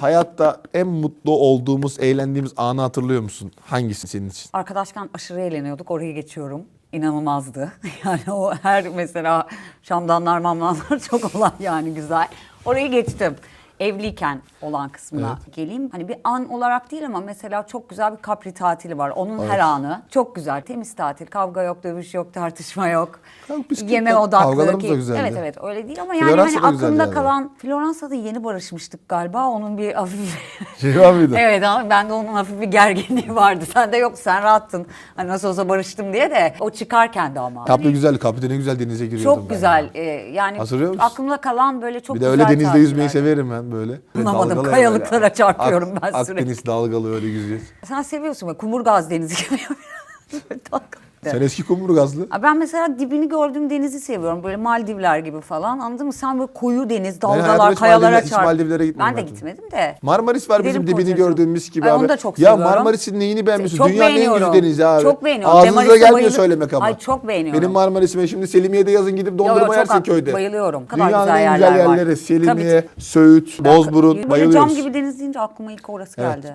Hayatta en mutlu olduğumuz, eğlendiğimiz anı hatırlıyor musun? Hangisi senin için? Arkadaşken aşırı eğleniyorduk. Orayı geçiyorum. İnanılmazdı. Yani o her mesela şamdanlar mamdanlar çok olan yani güzel. Orayı geçtim. Evliyken olan kısmına geleyim. Hani bir an olarak değil ama mesela çok güzel bir kapri tatili var. Onun her anı çok güzel. Temiz tatil. Kavga yok, dövüş yok, tartışma yok. Kanka biz Yeme kavga- odaklı. kavgalarımız da güzeldi. Evet evet öyle değil ama yani Floransa hani da güzeldi aklımda yani. kalan Floransa'da yeni barışmıştık galiba. Onun bir hafif Şey var mıydı? Evet ama bende onun hafif bir gerginliği vardı. Sende yok sen rahattın. Hani nasıl olsa barıştım diye de o çıkarken de ama. Kapri güzel, Kapri ne güzel denize giriyordum çok güzel. ya. Ee, yani Hatırlıyor musun? aklımda kalan böyle çok Bir de güzel öyle denizde yüzmeyi severim ben böyle. Anlamadım, kayalıklara böyle. çarpıyorum ben sürekli. Akdeniz dalgalı öyle yüzüyoruz. Sen seviyorsun böyle kumurgaz denizi gibi. Dalgalı. Sen eski kumburgazlı. Ben mesela dibini gördüğüm denizi seviyorum. Böyle Maldivler gibi falan. Anladın mı? Sen böyle koyu deniz, dalgalar, kayalara çarp. Maldivlere gitmedim Ben de gitmedim de. Marmaris var bizim Gidelim dibini Porto'ya. gördüğümüz gibi Ay, abi. onu da çok ya seviyorum. Marmaris'in neyini beğenmiyorsun? Çok Dünyanın en beğeniyorum. güzel denizi abi. Çok beğeniyorum. Ağzınıza Demaris'e gelmiyor bayılı- söylemek ama. Ay, çok beğeniyorum. Benim Marmaris'ime şimdi Selimiye'de yazın gidip Yo, dondurma çok yersin köyde. Bayılıyorum. Ne kadar Dünyanın güzel en güzel yerler var. yerleri. Tabii Selimiye, Söğüt, Bozburun. Böyle Bayılıyoruz. cam gibi deniz deyince aklıma ilk orası Evet. geldi.